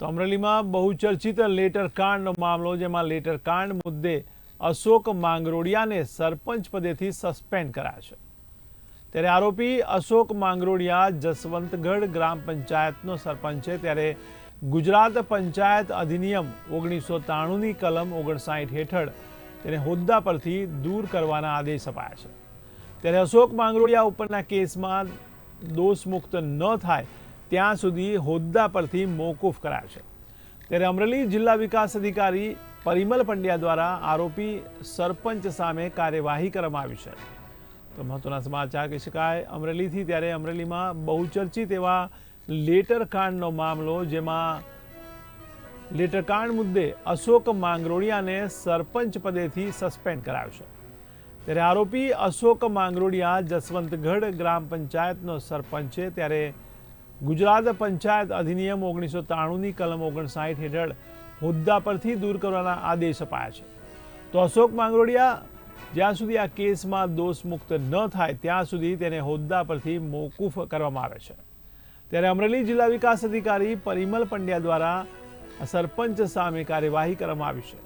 તો અમરેલીમાં બહુચર્ચિત લેટર કાંડનો મામલો, જેમાં લેટર કાંડ મુદ્દે અશોક માંગરોડિયાને સરપંચ પદેથી સસ્પેન્ડ કરાયા છે. ત્યારે આરોપી અશોક માંગરોડિયા જસવંતગઢ ગ્રામ પંચાયતનો સરપંચ છે. ત્યારે ગુજરાત પંચાયત અધિનિયમ ઓગણીસો ત્રાણુંની કલમ ઓગણસાઠ હેઠળ તેને હોદ્દા પરથી દૂર કરવાના આદેશ અપાયા છે. ત્યારે અશોક માંગરોડિયા ઉપરના કેસમાં દોષમુક્ત ન થાય ત્યાં સુધી હોદ્દા પરથી મોકૂફ કરાય છે ત્યારે અમરેલી જિલ્લા વિકાસ અધિકારી પરિમલ પંડ્યા દ્વારા આરોપી સરપંચ સામે કાર્યવાહી કરવામાં આવી છે. તો મહત્વના સમાચાર કહી શકાય, અમરેલીથી ત્યારે અમરેલીમાં બહુચર્ચિત એવા લેટરકાંડનો મામલો જેમાં લેટરકાંડ મુદ્દે અશોક માંગરોળિયાને સરપંચ પદેથી સસ્પેન્ડ કરાયો છે. ત્યારે આરોપી અશોક માંગરોળિયા જસવંતગઢ ગ્રામ પંચાયતનો સરપંચ છે. ત્યારે ગુજરાત પંચાયત અધિનિયમ ઓગણીસો ત્રાણુંની કલમ ઓગણસાઠ હેઠળ હોદ્દા પરથી દૂર કરવાના આદેશ અપાયા છે. તો અશોક માંગરોડિયા, જ્યાં સુધી આ કેસમાં દોષમુક્ત ન થાય, ત્યાં સુધી તેને હોદ્દા પરથી મોકૂફ કરવામાં આવે છે. ત્યારે અમરેલી જિલ્લા વિકાસ અધિકારી પરિમલ પંડ્યા દ્વારા સરપંચ સામે કાર્યવાહી કરવામાં આવી છે.